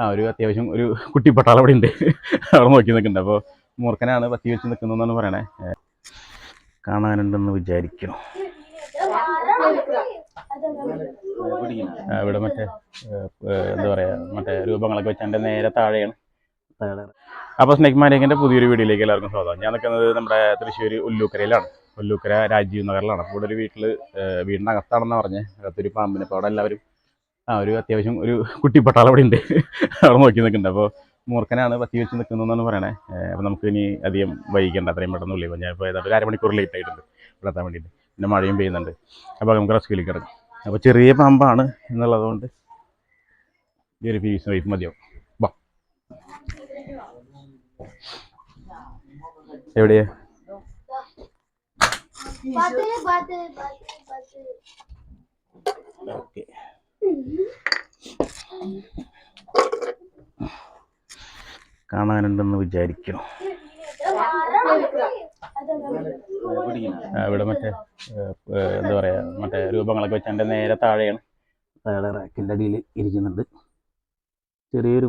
ആ ഒരു അത്യാവശ്യം ഒരു കുട്ടി പട്ടാളം അവിടെ ഉണ്ട്. അവിടെ നോക്കി നിൽക്കുന്നുണ്ട്. അപ്പോൾ മൂർഖനാണ് പത്തി വെച്ച് നിൽക്കുന്നതെന്നാണ് പറയണേ. കാണാനുണ്ടെന്ന് വിചാരിക്കണം അവിടെ ഇവിടെ മറ്റേ എന്താ പറയാ മറ്റേ രൂപങ്ങളൊക്കെ വെച്ച് എന്റെ നേരെ താഴെയാണ്. താഴെ. അപ്പോൾ സ്നേക് മാരേക്കിന്റെ പുതിയൊരു വീഡിയോയിലേക്ക് എല്ലാവർക്കും സ്വാഗതം. ഞാൻ നിൽക്കുന്നത് നമ്മുടെ തൃശ്ശൂർ ഉല്ലൂക്കരയിലാണ്. ഉല്ലൂക്കര രാജീവ് നഗറിലാണ്. അപ്പോൾ ഇവിടെ ഒരു വീട്ടിൽ വീടിനകത്താണെന്ന് പറഞ്ഞ്. അകത്തൊരു പാമ്പിന്. അപ്പോൾ അവിടെ എല്ലാവരും ആ ഒരു അത്യാവശ്യം ഒരു കുട്ടി അവിടെ ഉണ്ട് അവിടെ നോക്കി നിൽക്കുന്നുണ്ട്. അപ്പോൾ മൂർഖനാണ് പത്തി വെച്ച് നിൽക്കുന്നതെന്നാണ് പറയണേ. അപ്പോൾ നമുക്ക് ഇനി അധികം വൈകിക്കേണ്ട. അത്രയും പെട്ടെന്ന് ഉള്ളിൽ ഞാൻ ഇപ്പോൾ ഏതാണ്ട് അരമണിക്കൂർ ലേറ്റ് ആയിട്ടുണ്ട്. ഇവിടെ എത്താൻ വേണ്ടിയിട്ട്. പിന്നെ മഴയും പെയ്യുന്നുണ്ട്. അപ്പോൾ നമുക്ക് റെസ്ക്യൂലേക്ക് കിടക്കും. അപ്പോൾ ചെറിയ പാമ്പാണ് എന്നുള്ളതുകൊണ്ട് ഈ ഒരു പീസ് വൈഫ് മതിയാവും. വാ. എവിടെയാ? ഓക്കെ കാണാനുണ്ടെന്ന് വിചാരിക്കണം ആ, ഇവിടെ മറ്റേ എന്താ പറയാ മറ്റേ രൂപങ്ങളൊക്കെ വെച്ച് എന്റെ നേരെ താഴെയാണ്. താഴെ റാക്കിന്റെ അടിയിൽ ഇരിക്കുന്നുണ്ട്. ചെറിയൊരു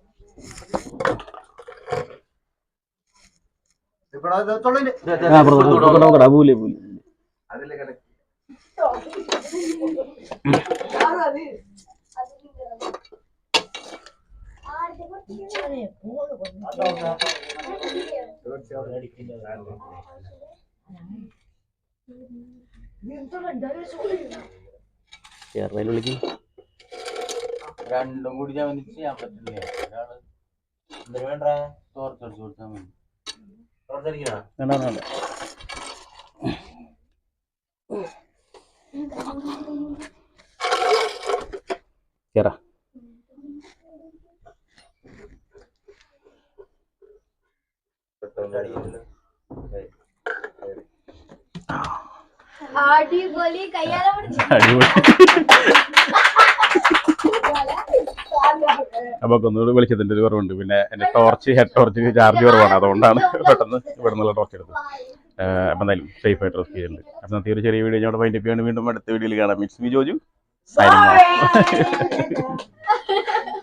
കേരളയിലുള്ളിക്ക് രണ്ടും കൂടി ഞാൻ ചെയ്യാൻ പറ്റില്ല. ഒരാൾ എന്തിനു വേണ്ട? തോർത്തടിച്ചു കൊടുത്താൽ മതി വേണ്ട വേണ്ട കേറാ അടിപൊളി കയ്യാല അടിപൊളി അപ്പൊ ഒന്നുകൂടി വെളിച്ചത്തിന്റെ ഒരു കുറവുണ്ട്. പിന്നെ എന്റെ ടോർച്ച് ഹെഡ് ടോർച്ച് ചാർജ് കുറവാണ്. അതുകൊണ്ടാണ് പെട്ടെന്ന് ഇവിടെ നിന്നുള്ള ടോർച്ച് എടുത്തത് അപ്പൊ എന്തായാലും സേഫ് ആയിട്ട് റെസ്ക്യൂ ചെയ്യുന്നുണ്ട് അപ്പൊ ഇന്നത്തെ ഒരു ചെറിയ വീഡിയോ ഞാൻ വൈൻഡപ്പ് ചെയ്യാണ്ട് വീണ്ടും അടുത്ത വീഡിയോയിൽ കാണാം. Miss V Joju. സൈനിങ്.